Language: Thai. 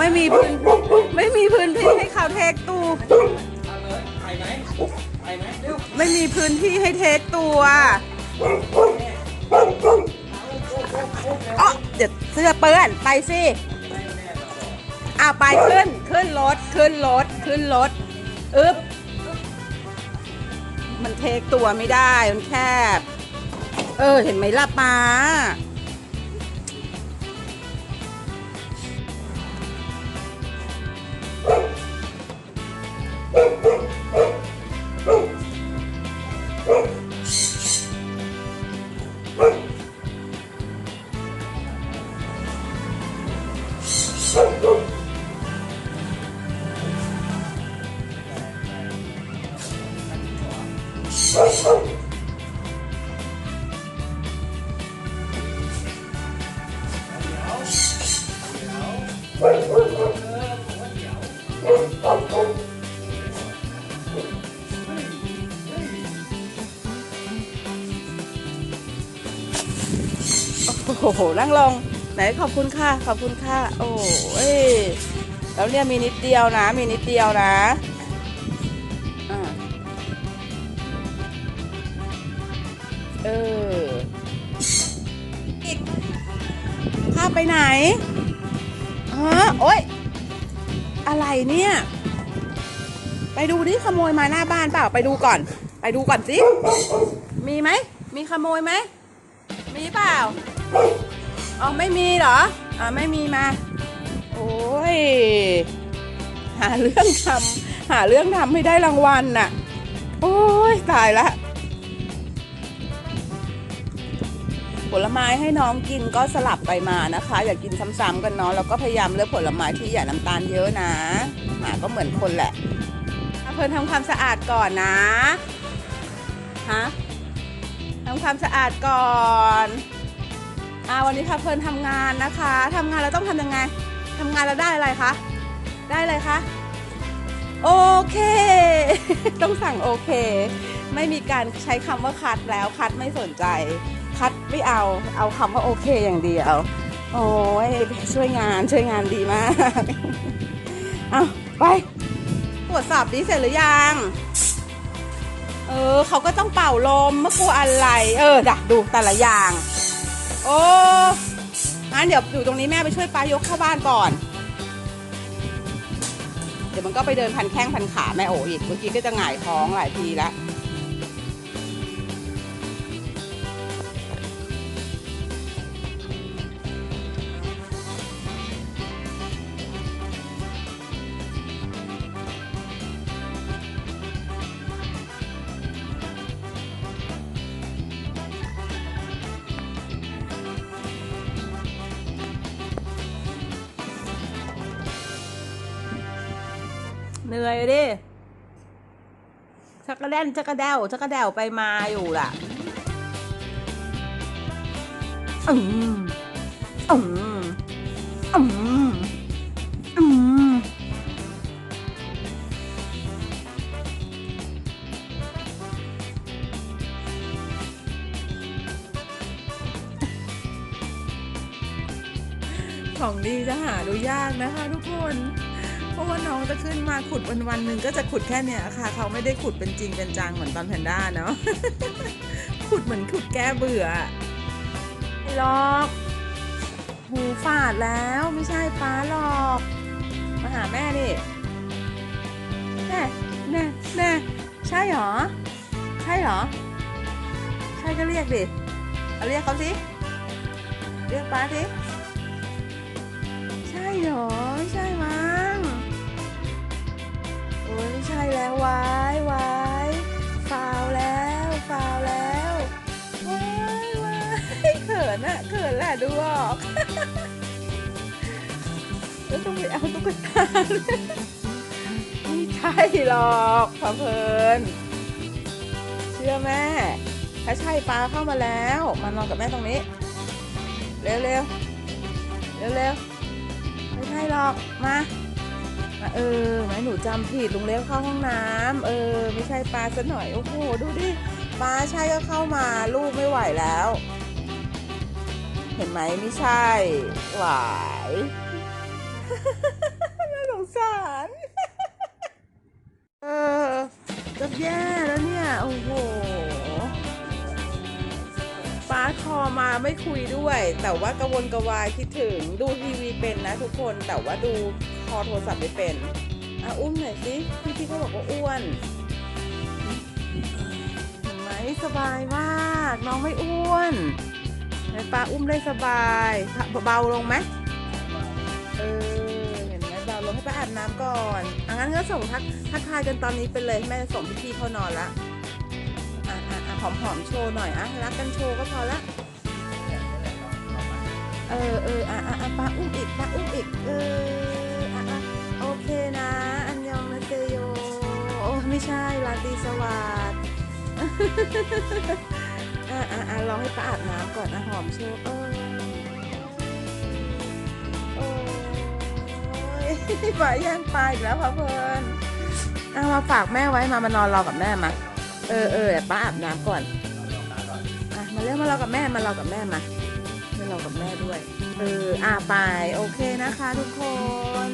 ไม่มีพื้นไม่มีพื้นที่ให้เขาเทคตูเอาเลยไปไหมไปไหมเร็วไม่มีพื้นที่ให้เทคตัวอ๋อเดี๋ยวเสื้อเปื้อนไปสิอ่าไปขึ้นขึ้นรถขึ้นรถขึ้นรถอึ๊บมันเทคตัวไม่ได้มันแคบ เออเห็นไหมล่ะป้า โอ้โหนั่งลงไหนขอบคุณค่ะขอบคุณค่ะโอ้ยแล้วเนี่ยมีนิดเดียวนะ มีนิดเดียวนะอ่าเออข้าไปไหนฮะโอ๊ย อะไรเนี่ย ไปดูดิขโมยมาหน้าบ้านเปล่า ไปดูก่อน ไปดูก่อนสิ มีไหม มีขโมยไหม มีเปล่า อ๋อไม่มีเหรอ อ่าไม่มีมา โอ้ย หาเรื่องทำหาเรื่องทำให้ได้รางวัลน่ะ โอ้ยตายละ ผลไม้ให้น้องกินก็สลับไปมานะคะ อย่ากินซ้ำๆกันเนาะแล้วก็พยายามเลือกผลไม้ที่อย่าน้ำตาลเยอะนะหมาก็เหมือนคนแหละเพิ่นทำความสะอาดก่อนนะฮะทำความสะอาดก่อน อ่าวันนี้ค่ะเพิ่นทำงานนะคะทำงานเราต้องทำยังไงทำงานเราได้อะไรคะได้อะไรคะโอเค ต้องสั่งโอเค ไม่มีการใช้คำว่าคัดแล้วคัดไม่สนใจ คัดไม่เอาเอาคำว่าโอเคอย่างเดียว โอ้ยช่วยงานช่วยงานดีมากเอาไปตรวจสอบดีเสร็จหรือยังเออเขาก็ต้องเป่าลมเมื่อกูอะไร เออดักดูแต่ละอย่าง โอ้งั้นเดี๋ยวอยู่ตรงนี้แม่ไปช่วยป้ายกเข้าบ้านก่อน เดี๋ยวมันก็ไปเดินพันแข้งพันขาแม่โออีก เมื่อกี้ก็จะหงายท้องหลายทีแล้ว เหนื่อยดิชักกระแดนชักกระเดวชักกระเดวไปมาอยู่ล่ะอืมอืมอืมอืมของดีจะหาดูยากนะคะทุกคน ราะว่าน้องจะขึ้นมาขุดวันวันหนึ่งก็จะขุดแค่เนี้ยค่ะ เขาไม่ได้ขุดเป็นจริงเป็นจังเหมือนตอนแพนด้าเนาะขุดเหมือนขุดแก้เบื่อไม่หรอกหูฝาดแล้วไม่ใช่ป้าหรอกมาหาแม่ดิแน่แน่แน่ใช่หรอ ใช่หรอ ใช่ก็เรียกดิเอาเรียกเขาสิเรียกป้าสิใช่หรอ ใช่มั้ อ้ยไม่ใช่แล้ววายวายฟาวแล้วฟาวแล้ววายวายเขินอะเขินแหละดูออกแล้วต้องไปเอาตุ๊กตาไม่ใช่หรอกพะเพลินเชื่อแม่ ถ้าใช่ปลาเข้ามาแล้ว มานอนกับแม่ตรงนี้ เร็วเร็วเร็วเร็วไม่ใช่หรอกมา เออแม่หนูจำผิดลุงเล็กเข้าห้องน้ำเออ ไม่ใช่ปลาซะหน่อยโอ้โหดูดิปลาใช่ก็เข้ามาลูกไม่ไหวแล้ว เห็นไหมไม่ใช่หวายสารเออจะแย่แล้วเนี่ยโอ้โห ป้าคอมาไม่คุยด้วย แต่ว่ากระวนกระวายคิดถึงดูทีวีเป็นนะทุกคนแต่ว่าดูคอโทรศัพท์ไม่เป็นอะอุ้มหน่อยสิพี่พี่เขาบอกว่าอ้วนเห็นไหมสบายมากน้องไม่อ้วนไหนป้าอุ้มได้สบายเบาลงไหมเออเห็นไหมเบาลงให้ป้าอาบน้ำก่อนอะงั้นก็ส่งทักทักทายกันตอนนี้ไปเลยแม่จะส่งพี่พี่เขานอนละ หอมๆโชว์หน่อยอะรักกันโชว์ก็พอละเออเอออะอะอะปาอุ้มอีกปาอุ้มอีกเอออะอะโอเคนะ อันยองนะเซโยโอ้ไม่ใช่ราตรีสวัสดิ์อะอะอะลองให้ป้าอาบน้ำก่อนนะหอมโชว์เออโอ้ยป้าย่งปลาอีกแล้วพ่อเพลินเอามาฝากแม่ไว้มามานอนรอกับแม่มา เออเออแต่ป้าอาบน้ำก่อนอะมาเริ่มมาเรากับแม่มาเรากับแม่มามาเรากับแม่ด้วย เอออ่าไปโอเคนะคะทุกคน